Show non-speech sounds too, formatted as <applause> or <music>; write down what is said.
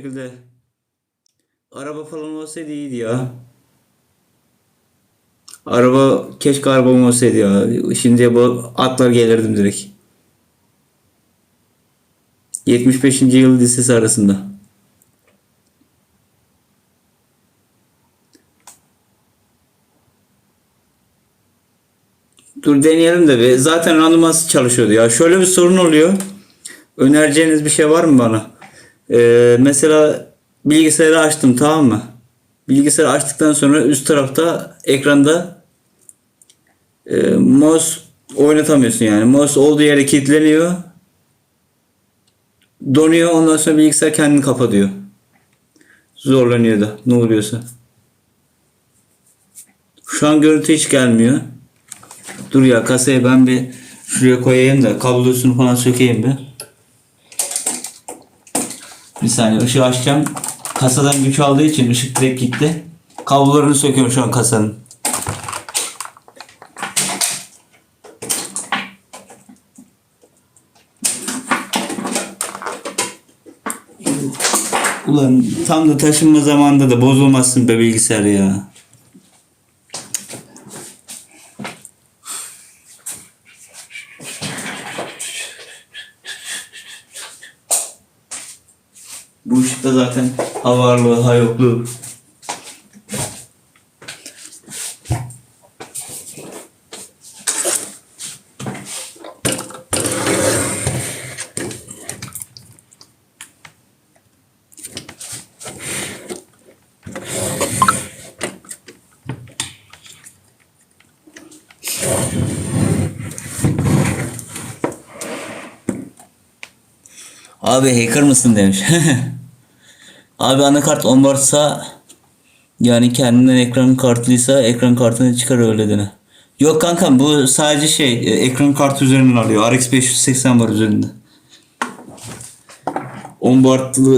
şekilde araba falan olsaydı iyiydi ya. Araba keşke arabam olsaydı ya. Şimdi bu atlar gelirdim direkt. 75. yıl lisesi arasında. Dur deneyelim de bir. Zaten randımansız çalışıyordu ya. Şöyle bir sorun oluyor. Önereceğiniz bir şey var mı bana? Ee, mesela bilgisayarı açtım tamam mı? Bilgisayarı açtıktan sonra üst tarafta ekranda e, mouse oynatamıyorsun yani. Mouse olduğu yere kilitleniyor. Donuyor ondan sonra bilgisayar kendini kapatıyor. Zorlanıyor da ne oluyorsa. Şu an görüntü hiç gelmiyor. Dur ya kasayı ben bir şuraya koyayım da kablosunu falan sökeyim bir. Bir saniye ışığı açacağım. Kasadan güç aldığı için ışık direkt gitti. Kablolarını söküyorum şu an kasanın. Ulan tam da taşınma zamanında da bozulmasın be bilgisayar ya. Bu ışıkta zaten ha varlığı ha yokluğu. Abi hacker mısın demiş. <laughs> Abi anakart onboardsa yani kendinden ekran kartlıysa ekran kartını çıkar öyle dene. Yok kankam bu sadece şey e, ekran kartı üzerinden alıyor. RX 580 var üzerinde. Onboardlı